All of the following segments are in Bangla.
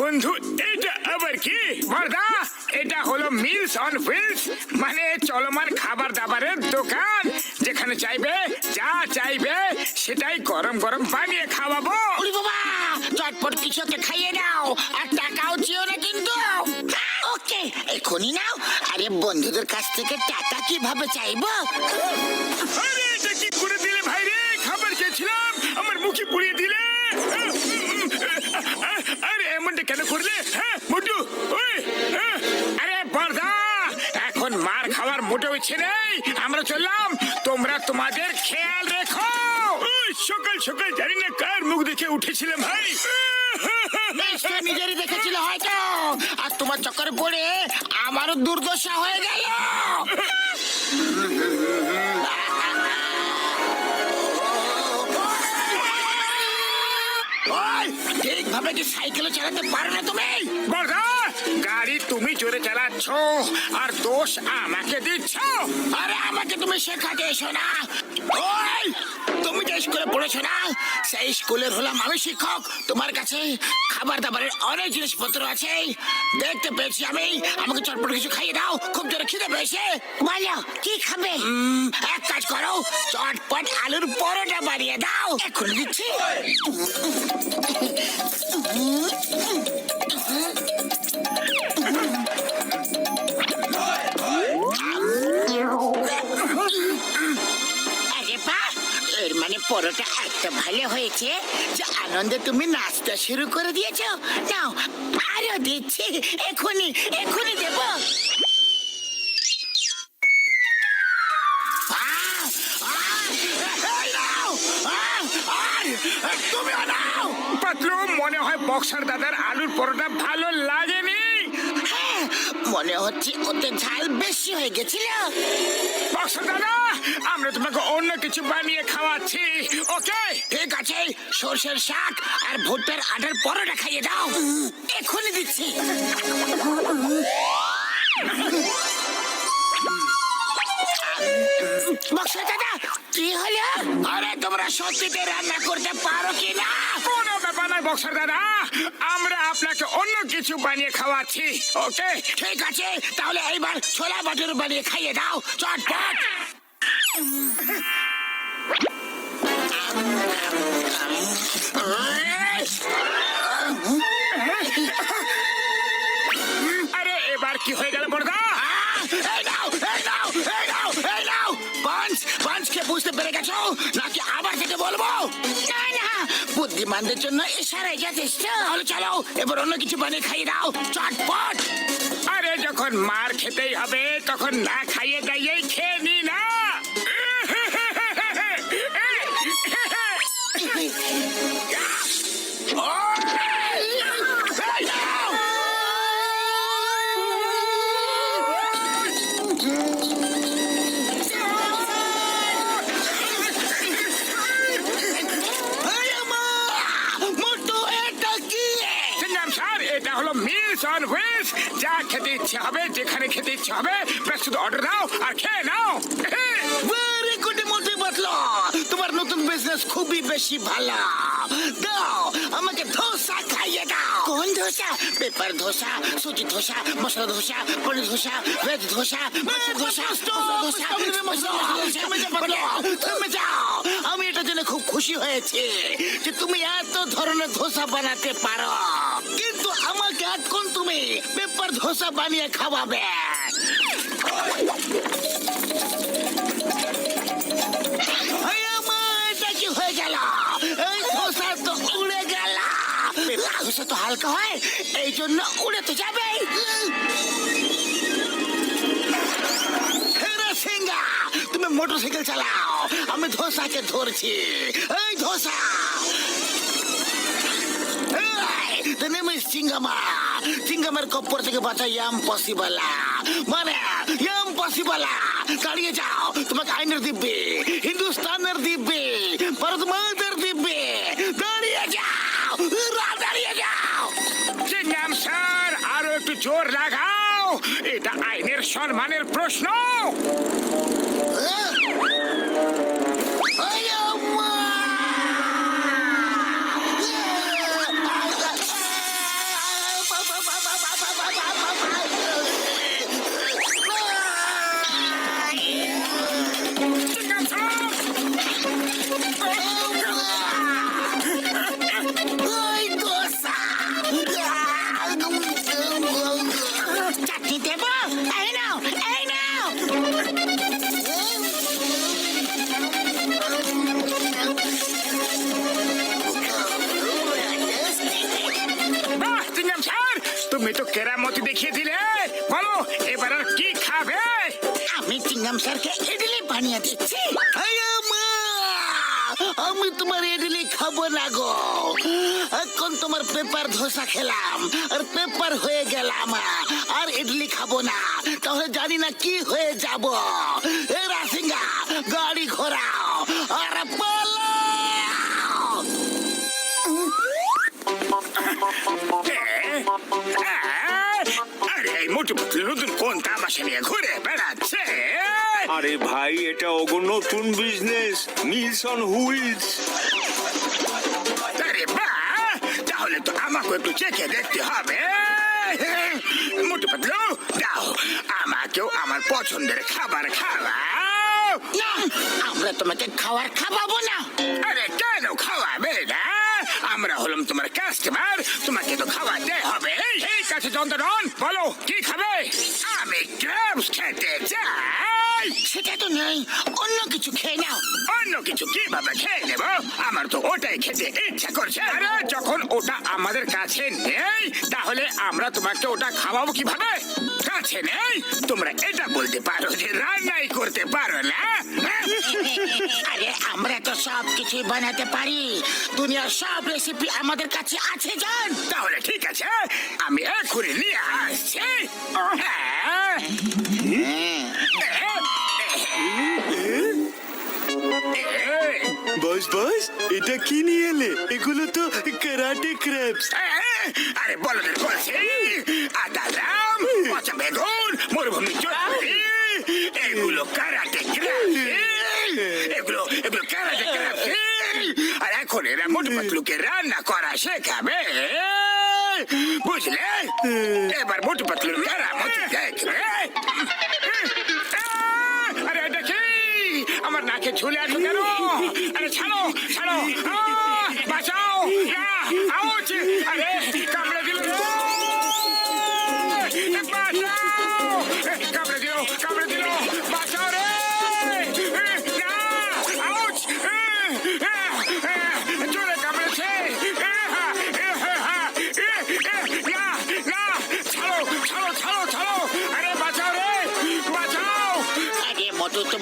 বন্ধু এটা আবার কি? বর্দা এটা হলো মিলস অন হুইলস মানে চলমান খাবার দাবারের দোকান। যেখানে চাইবে যা চাইবে সেটাই গরম গরম বানিয়ে খাওয়াবো। ওরে বাবা চটপট কিছু একটা খাইয়ে নাও আর টাকাও চেয়েও না কিন্তু। ওকে এখনই নাও। আরে বন্ধুদের কাছ থেকে টাকা কীভাবে চাইব? আরে মার খাওয়ার মোটেও ইচ্ছে নেই আমরা চললাম। তোমরা তোমাদের খেয়াল রেখো। সকাল সকাল জানি না কার মুখ দেখে উঠেছিলাম ভাই। নিজেরই দেখেছিল হয়তো। আর তোমার চক্করে পড়ে আমারও দুর্দশা হয়ে গেল। ঠিকভাবে কি সাইকেলে চালাতে পারো না তুমি? গাড়ি তুমি জোরে চালাচ্ছ আর দোষ আমাকে দিচ্ছ। আরে আমাকে তুমি শেখাতে এসো না। ওই তুমি যে স্কুলে পড়েছো না সেই স্কুলের হলাম আমি শিক্ষক। তোমার কাছে খাবার দাবারের অনেক জিনিসপত্র আছে। দেখতে পেয়েছি আমি। আমাকে চটপট কিছু খাইয়ে দাও। খুব জোরে খিদে পেয়েছে। বলো কি খাবে? এক কাজ করো চটপট আলুর পরোটা বানিয়ে দাও। এখন দিচ্ছি এর মানে পরোটা এত ভালো হয়েছে যে আনন্দে তুমি নাচতে শুরু করে দিয়েছ। নাও, আরও দিচ্ছি। এখনই এখনই দেব। তুমিও নাও! পাতলু মনে হয় বক্সার দাদার আলুর পরোটা ভালো লাগেনি। হ্যাঁ, মনে হচ্ছে ওতে ঝাল বেশি হয়ে গেছিল। বক্সার দাদা আমরা তোমাকে অন্য কিছু বানিয়ে খাওয়াচ্ছি ওকে? ঠিক আছে সর্ষের শাক আর ভুট্টার আটার পরোটা খাইয়ে দাও। সত্যিতে রান্না করতে পারো কি না কোনো ব্যাপার নয় বক্সার দাদা। আমরা আপনাকে অন্য কিছু বানিয়ে খাওয়াচ্ছি ওকে? ঠিক আছে তাহলে এইবার ছোলা বাটুর বানিয়ে খাইয়ে দাও চটপট। আরে এবার কি হয়ে গেল বড়দা? আহ! এই নাও, এই নাও, এই নাও, এই নাও। পাঞ্চ, পাঞ্চকে বুঝতে পেরে গেছো? বুদ্ধিমানদের জন্য ইশারাই যথেষ্ট তাহলে চলো এবার অন্য কিছু বানিয়ে খাইয়ে দাও। চটপট। আরে যখন মার খেতেই হবে তখন না খাইয়ে দাইয়েই খেয়ে নি না? ইচ্ছে হবে? ব্যাস শুধু অর্ডার দাও আর খেয়ে নাও। Very good, মোটু বাতলো। তোমার নতুন বিজনেস খুবই বেশি ভালো। দাও আমাকে ধোসা খাইয়ে দাও। কোন ধোসা? পেপার ধোসা সুজি ধোসা মশলা ধোসা পনির ধোসা ভেজ ধোসা মাছের ধোসা ধোসা। থেমে যাও। আমি এটা জেনে খুব খুশি হয়েছি যে তুমি এত ধরনের ধোসা বানাতে পারো। কিন্তু আমাকে এতক্ষণ তুমি পেপার ধোসা বানিয়ে খাওয়াবে। এই আমার এটা কি হয়ে গেল এই ধোসা তো উড়ে গেল ধোসা তো হালকা হয় এই জন্য উড়ে তো যাবেই হেরে সিংহা তুমি মোটরসাইকেল চালাও আমি ধোসাকে ধরছি এই ধোসা এই, The name is চিঙ্গামা চিঙ্গামের কপ্পর থেকে বাঁচা পসিবল মানে ইয়াম পসিবল দাঁড়িয়ে যাও, তোমাকে আইনের দিব্যে, হিন্দুস্তানের দিব্যে, ভারত মাদের দিব্যে। দাঁড়িয়ে যাও দাঁড়িয়ে যাও। সিঙ্গাম স্যার, আরও একটু জোর লাগাও। এটা আইনের সম্মানের প্রশ্ন। সিঙ্গাম স্যারকে ইডলি বানিয়ে দিচ্ছি। আমি তোমার ইডলি খাব না গো। এখন তোমার পেপার ধোসা খেলাম আর পেপার হয়ে গেলাম আর ইডলি খাব না। তাহলে জানি না কি হয়ে যাব। এ রাসিঙ্গা গাড়ি ঘোরাও আর আরে এই মোটু নতুন কোন তামাশা নিয়ে ঘুরে বেড়াচ্ছে আরে ভাই, এটা ওগো নতুন বিজনেস মিলস অন হুইলস আরে বা, তাহলে তো আমাকে একটু চেখে দেখতে হবে মোটু পাতলু, দাও, আমাকেও আমার পছন্দের খাবার খাওয়াও। আমরা তোমাকে খাবার খাওয়াবো না। আরে কেন খাওয়াবে না? আমরা হলাম তোমার কাস্টমার তোমাকে তো খাওয়াতে হবে। ঠিক আছে চন্দ্রন বলো, কি খাবে? আমি ক্রাবস খেতে চাই। সেটা তো নেই। অন্য কিছু খেয়ে নাও। অন্য কিছু কীভাবে খেয়ে নেব? আমার তো ওটাই খেতে ইচ্ছা করছে। আরে যখন ওটা আমাদের কাছে নেই তাহলে আমরা তোমাকে ওটা খাওয়াবো কীভাবে? কাছে নেই? তোমরা এটা বলতে পারো যে রান্নাই করতে পারো না। হ্যাঁ? আরে আমরা তো সব কিছুই বানাতে পারি। দুনিয়ার সব রেসিপি আমাদের কাছে আছে জান। তাহলে ঠিক আছে আমি এক্ষুনি নিয়ে আসছি। হ্যাঁ। বস বস এটা কি নিয়ে এলে? এগুলো তো কারাটে ক্র্যাবস আরে বলো বলছি আদালাম পচা বেগুন মরুভূমি চটপটি এগুলো কারাটে ক্রাফটি এগুলো এগুলো কারাটে ক্রাফটি আর এখন এরা মোটু পাতলুকে রান্না করা শেখাবে। বুঝলে? এবার মোটু পাতলুর মেরামতি দেখবে আরে দেখি আমার নাকে ঝুলে আছো কেন আরে ছাড়ো ছাড়ো আহ, বাঁচাও আহ,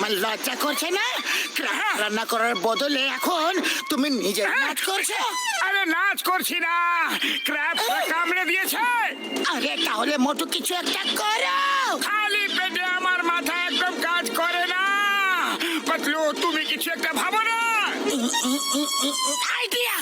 তোমার লজ্জা করছে না? ক্রাফট রান্না করার বদলে এখন তুমি নিজের নাচ করছ? আরে নাচ করছি না। ক্র্যাব কামড়ে দিয়েছে। আরে তাহলে মোটু কিছু একটা করো। খালি পেটে আমার মাথা একদম কাজ করে না। পাতলু তুমি কিছু একটা ভাবো না। আইডিয়া!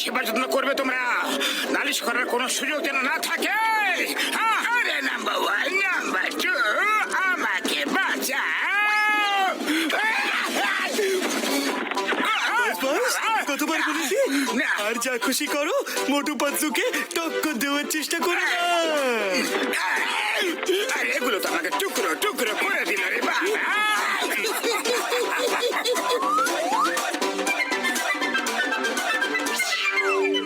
সেবা যত্ন করবে তোমরা। নালিশ করার কোনো সুযোগ যেন না থাকে। হ্যাঁ, আরে নাম্বার ওয়ান নাম্বার টু আমাকে বাঁচাও। কতবার বলেছি? আর যা খুশি করো মোটু পাতলুকে টক্কর দেওয়ার চেষ্টা করো আরে এগুলো তো আমাকে টুকরো টুকরো করে দিল রে বাবা।